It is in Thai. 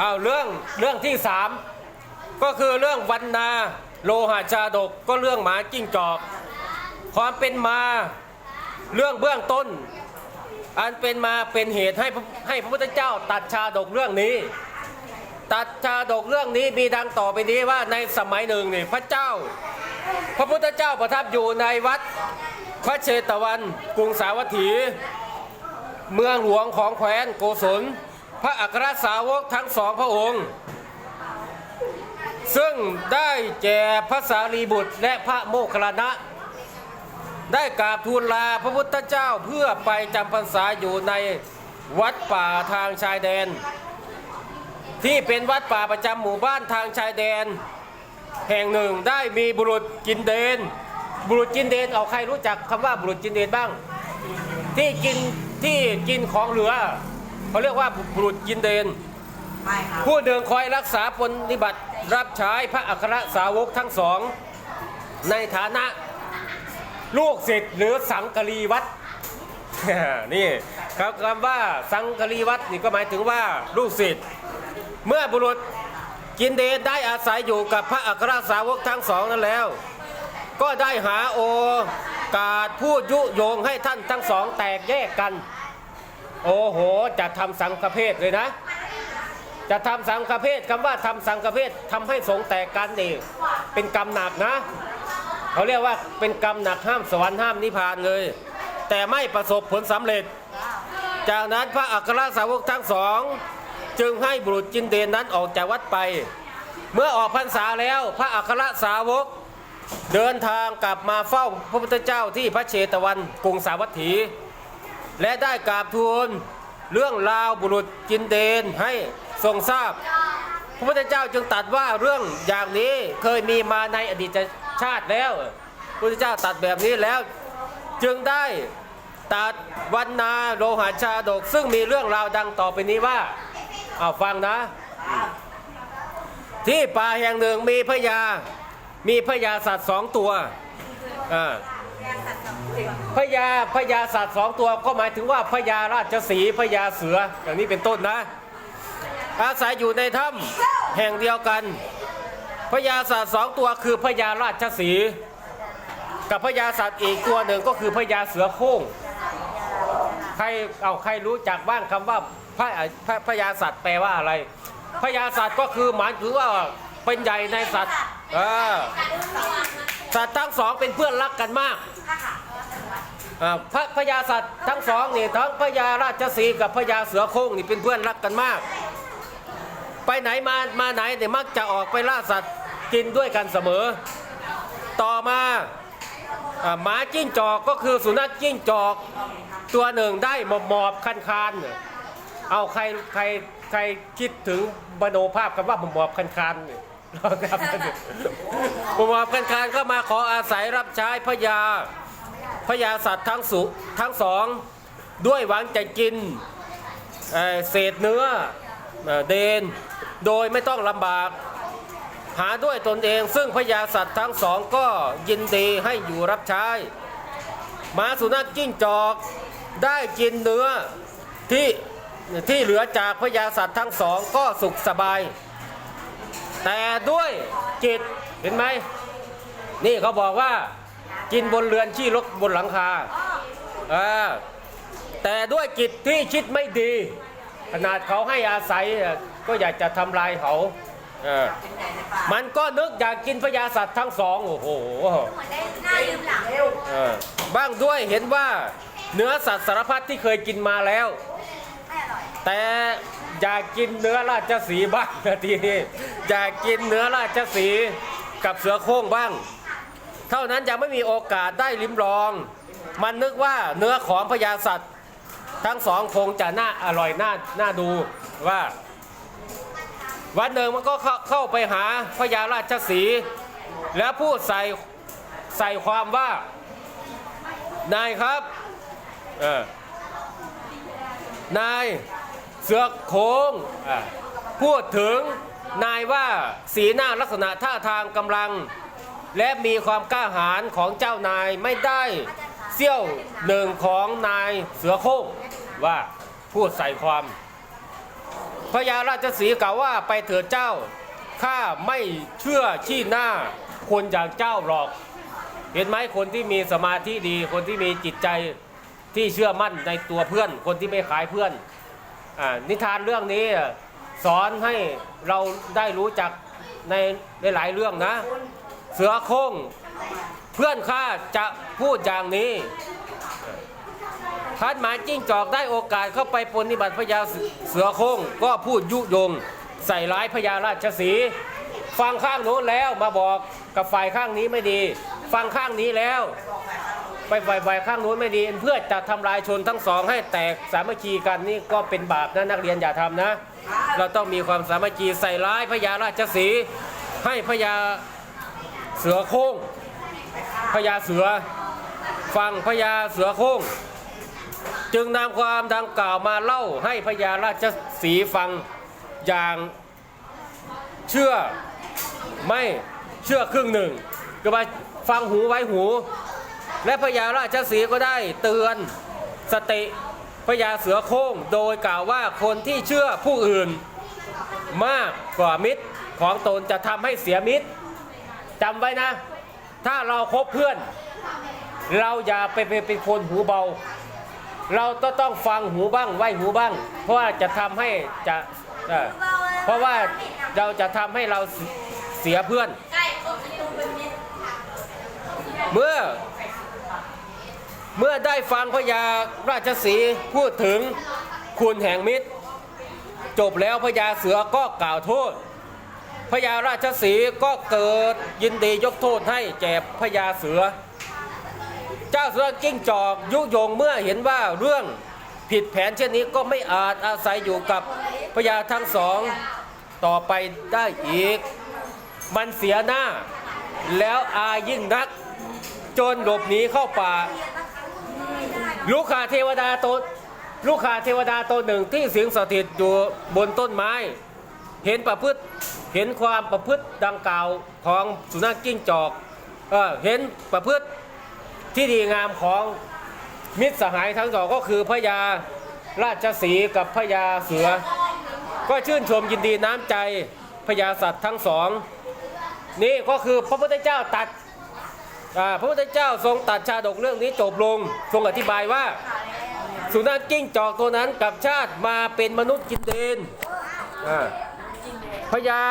เอาเรื่องเรื่องที่สามก็คือเรื่องวันนาโลหะชาดกก็เรื่องหมาจิ้งจอก ความเป็นมาเรื่องเบื้องต้น อันเป็นมาเป็นเหตุให้ให้พระพุทธเจ้าตัดชาดกเรื่องนี้ ตัดชาดกเรื่องนี้มีดังต่อไปนี้ว่าในสมัยหนึ่งนี่พระเจ้า พระพุทธเจ้าประทับอยู่ในวัดพระเชตวันกรุงสาวัตถี เมืองหลวงของแคว้นโกศล พระอัครสาวกทั้งสองพระองค์ ซึ่งได้แก่พระสารีบุตรและพระโมคคัลลานะ ได้กราบทูลลาพระพุทธเจ้าเพื่อไปจำพรรษาอยู่ในวัดป่าทางชายแดน ที่เป็นวัดป่าประจำหมู่บ้านทางชายแดน แห่งหนึ่งได้มีบุรุษกินเดน บุรุษกินเดนเอาใครรู้จักคำว่าบุรุษกินเดนบ้าง ที่กินที่กินของเหลือ เขาเรียกว่าบุรุษกินเดน ไม่ครับผู้เดินคอยรักษาปฏิบัติรับใช้พระอัครสาวกทั้งสอง ในฐานะลูกศิษย์หรือสังกะรีวัด นี่ครับคำว่าสังกะรีวัดนี่ก็หมายถึงว่าลูกศิษย์เมื่อบุรุษกินเดชได้อาศัยอยู่กับพระอัครสาวกทั้งสองนั้นแล้ว ก็ได้หาโอกาสพูดยุโยงให้ท่านทั้งสองแตกแยกกัน โอ้โหจะทำสังฆเพศเลยนะ จะทำสังฆเพศคำว่าทำสังฆเพศทำให้สงแตกกันนี่เป็นกรรมหนักนะเขาเรียกว่าเป็นกรรมหนักห้ามสวรรค์ห้ามนิพพานเลย แต่ไม่ประสบผลสำเร็จ จากนั้นพระอัครสาวกทั้งสอง จึงให้บุรุษจินเดนนั้นออกจากวัดไป เมื่อออกพรรษาแล้วพระอัครสาวก เดินทางกลับมาเฝ้าพระพุทธเจ้าที่พระเชตวันกรุงสาวัตถี และได้กราบทูลเรื่องราวบุรุษจินเดนให้ทรงทราบ พระพุทธเจ้าจึงตัดว่าเรื่องอย่างนี้เคยมีมาในอดีตชาติแล้วพระพุทธเจ้าตัดแบบนี้แล้ว จึงได้ตัดวันนาโลหะชาดก ซึ่งมีเรื่องราวดังต่อไปนี้ว่าเอาฟังนะ ที่ป่าแห่งหนึ่งมีพญามีพญาสัตว์สองตัวอ่า ญาพญาสัตว์สองตัวก็หมายถึงว่าพญาราชสีพญาเสืออย่างนี้เป็นต้นนะ อาศัยอยู่ในถ้ำแห่งเดียวกันพญาสัตว์สองตัวคือพญาราชสีกับพญาสัตว์อีกตัวหนึ่งก็คือพญาเสือโคร่งใครเอาใครรู้จักบ้างคำว่าพระพญาสัตว์แปลว่าอะไรพญาสัตว์ก็คือหมายถึงว่าเป็นใหญ่ในสัตว์สัตว์ทั้งสองเป็นเพื่อนรักกันมาก อ่าพระพญาสัตว์ทั้งสองนี่ทั้งพญาราชสีห์กับพญาเสือโคร่งนี่เป็นเพื่อนรักกันมาก ไปไหนมามาไหนเนี่ยมักจะออกไปล่าสัตว์กินด้วยกันเสมอ ต่อมาอ่าหมาจิ้งจอกก็คือสุนัขจิ้งจอกตัวหนึ่งได้หมอบหมอบคันคานๆเอาใครใครใครคิดถึงมโนภาพคำว่าหมอบหมอบคันคานเนี่ยลองทำกันดูหมอบหมอบคันคานก็มาขออาศัยรับใช้พญา พญาสัตว์ทั้งสุทั้งสอง ด้วยหวังจะกินเเศษเนื้อเอเดน โดยไม่ต้องลำบาก หาด้วยตนเอง ซึ่งพญาสัตว์ทั้งสองก็ยินดีให้อยู่รับใช้มาสุนัขจิ้งจอกได้กินเนื้อที่ที่เหลือจากพญาสัตว์ทั้งสองก็สุขสบาย แต่ด้วยจิตเห็นไหม นี่เขาบอกว่า กินบนเรือนขี้รกบนหลังคาเออแต่ด้วยจิตที่คิดไม่ดี ขนาดเขาให้อาศัยเอ่อก็อยากจะทำลายเขาเออมันก็นึกอยากกินพญาสัตว์ทั้งสองโอ้โหหน้าลืมหลังเออบ้างด้วยเห็นว่าเนื้อสัตว์สารพัดที่เคยกินมาแล้วไม่อร่อยแต่อยากกินเนื้อราชสีห์บ้างนะทีนี้อยากกินเนื้อราชสีห์กับเสือโคร่งบ้าง เท่านั้นยังไม่มีโอกาสได้ลิ้มลอง มันนึกว่าเนื้อของพญาสัตว์ทั้งสองคงจะน่าอร่อยน่าน่าดูว่า วันหนึ่งมันก็เข้าขาไปหาพญาราชสี แล้วพูดใส่ใส่ความว่านายครับเออนายเสือโค้งพูดถึงนายว่าสีหน้าลักษณะท่าทางกำลัง และมีความกล้าหาญของเจ้านายไม่ได้เสี้ยวหนึ่งของนายเสือโค้งว่าพูดใส่ความพญาราชสีห์กล่าวว่าไปเถิดเจ้าข้าไม่เชื่อชี้หน้าคนอย่างเจ้าหรอก เห็นไหมคนที่มีสมาธิดี คนที่มีจิตใจที่เชื่อมั่นในตัวเพื่อน คนที่ไม่ขายเพื่อนอานิทานเรื่องนี้สอนให้เราได้รู้จักในหลายๆเรื่องนะ เสือโคร่งเพื่อนข้าจะพูดอย่างนี้พันหมาจิ้งจอกได้โอกาสเข้าไปปฏิบัติพญาเสือโคร่งก็พูดยุยง ใส่ร้ายพญาราชสีฟังข้างโน้นแล้วมาบอกกับฝ่ายข้างนี้ไม่ดี ฟังข้างนี้แล้ว ไปฝ่ายข้างโน้นไม่ดี เพื่อจะทำลายชนทั้งสองให้แตกสามัคคีกันนี่ก็เป็นบาปนะนักเรียนอย่าทำนะ เราต้องมีความสามัคคีใส่ร้ายพญาราชสีให้พญา เสือโคร่งพญาเสือ ฟังพญาเสือโคร่งจึงนำความดังกล่าวมาเล่าให้พญาราชสีฟังอย่างเชื่อไม่เชื่อครึ่งหนึ่งก็ว่าฟังหูไว้หู และพญาราชสีก็ได้เตือนสติพญาเสือโคร่งโดยกล่าวว่าคนที่เชื่อผู้อื่น มากกว่ามิตรของตนจะทำให้เสียมิตร จำไว้นะ ถ้าเราคบเพื่อน เราอย่าไปเป็นเป็นคนหูเบา เราก็ต้องฟังหูบ้างไหวหูบ้าง เพราะว่าจะทำให้จะเอ่อเพราะว่าเราจะทำให้เราเสียเพื่อน เมื่อ เมื่อได้ฟังพญาราชสีพูดถึงคุณแห่งมิตร จบแล้วพญาเสือก็กล่าวโทษ พญาราชสีก็เกิดยินดียกโทษให้แก่พญาเสือ เจ้าเสือกิ้งจอกยุยงเมื่อเห็นว่าเรื่องผิดแผนเช่นนี้ก็ไม่อาจอาศัยอยู่กับพญาทั้งสองต่อไปได้อีก มันเสียหน้า แล้วอายยิ่งนัก จนหลบหนีเข้าป่า ลูกขาเทวดาตนลูกขาเทวดาตนหนึ่งที่สิงสถิตอยู่บนต้นไม้ เห็นประพฤติเห็นความประพฤติดังกล่าวของสุนัขกิ้งจอกเออเห็นประพฤติที่ดีงามของมิตรสหายทั้งสองก็คือพญาราชสีกับพญาเสือ ก็ชื่นชมยินดีน้ำใจพญาสัตว์ทั้งสอง นี่ก็คือพระพุทธเจ้าตัดพระพุทธเจ้าทรงตัดชาดกเรื่องนี้จบลง ทรงอธิบายว่า สุนัขกิ้งจอกตัวนั้นกับชาติมาเป็นมนุษย์กินเดนอ่า พญา